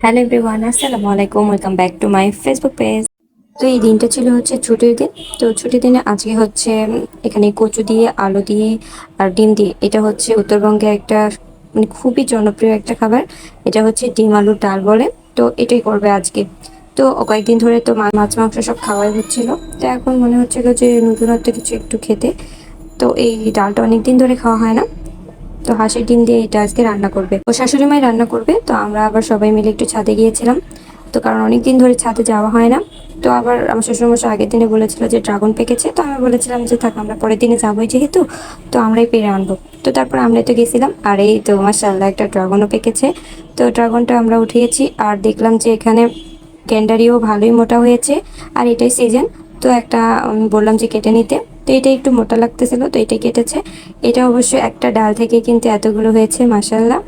Hello everyone আসসালামু আলাইকুম welcome back to my Facebook page তো এই দিনটা ছিল হচ্ছে ছুটির দিন। তো ছুটির দিনে আজকে হচ্ছে এখানে কচু দিয়ে, আলু দিয়ে আর ডিম দিয়ে। এটা হচ্ছে উত্তরবঙ্গের একটা মানে খুবই জনপ্রিয় একটা খাবার। এটা হচ্ছে ডিম আলুর ডাল বলে। তো এটাই করবে আজকে। তো কয়েকদিন ধরে তো মাছ, মাংস সব খাওয়াই হচ্ছিল। তো এখন মনে হচ্ছিল যে নতুনত্ব কিছু একটু খেতে। তো এই ডালটা অনেক দিন ধরে খাওয়া হয় না। তো হাঁসের ডিম দিয়ে এটা আজকে রান্না করবে। ও শাশুড়ি মাই রান্না করবে, তো আমরা আবার সবাই মিলে একটু ছাদে গিয়েছিলাম। তো কারণ অনেক দিন ধরে ছাদে যাওয়া হয় না। তো আবার আমার শ্বশুরমশাই আগের দিনে বলেছিল যে ড্রাগন পেকেছে, তো আমি বলেছিলাম যে থাক, আমরা পরের দিনে যাবোই যেহেতু, তো আমরাই পেরে আনব। তো তারপর আমরা তো গেছিলাম, আর এই তো মাসাল্লাহ একটা ড্রাগনও পেকেছে। তো ড্রাগনটা আমরা উঠিয়েছি, আর দেখলাম যে এখানে ক্যান্ডারিও ভালোই মোটা হয়েছে, আর এটাই সিজন তো একটা আমি বললাম যে কেটে নিতে। তো এটা একটু মোটা লাগতেছিল, তো এটা কেটেছে। এটা অবশ্য একটা ডাল থেকে কিন্তু এতগুলো হয়েছে মাসাল্লাহ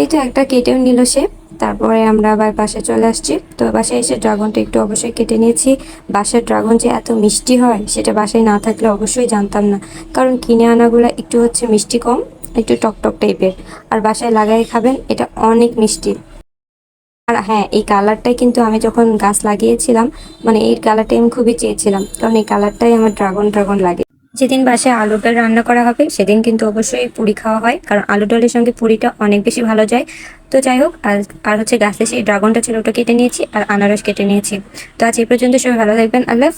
এই তো একটা কেটেও নিল সে। তারপরে আমরা আবার বাসায় চলে আসছি। তো বাসায় এসে ড্রাগনটা একটু অবশ্যই কেটে নিয়েছি। বাসার ড্রাগন যে এত মিষ্টি হয়, সেটা বাসায় না থাকলে অবশ্যই জানতাম না। কারণ কিনে আনাগুলো একটু হচ্ছে মিষ্টি কম, একটু টক টক টাইপের। আর বাসায় লাগাই খাবেন, এটা অনেক মিষ্টি। আর হ্যাঁ এই কালারটাই কিন্তু আমি যখন গাছ লাগিয়েছিলাম মানে এই কালারটাই আমি খুবই চেয়েছিলাম। কারণ এই কালারটাই আমার ড্রাগন ড্রাগন লাগে। যেদিন বাসায় আলু ডাল রান্না করা হবে, সেদিন কিন্তু অবশ্যই পুরি খাওয়া হয়। কারণ আলু ডালের সঙ্গে পুরিটা অনেক বেশি ভালো যায়। তো যাই হোক, আর হচ্ছে গাছে সেই ড্রাগনটা ছিল, ওটা কেটে নিয়েছি আর আনারস কেটে নিয়েছি। তো আজ এই পর্যন্ত সবাই ভালো থাকবেন। আল্লাহ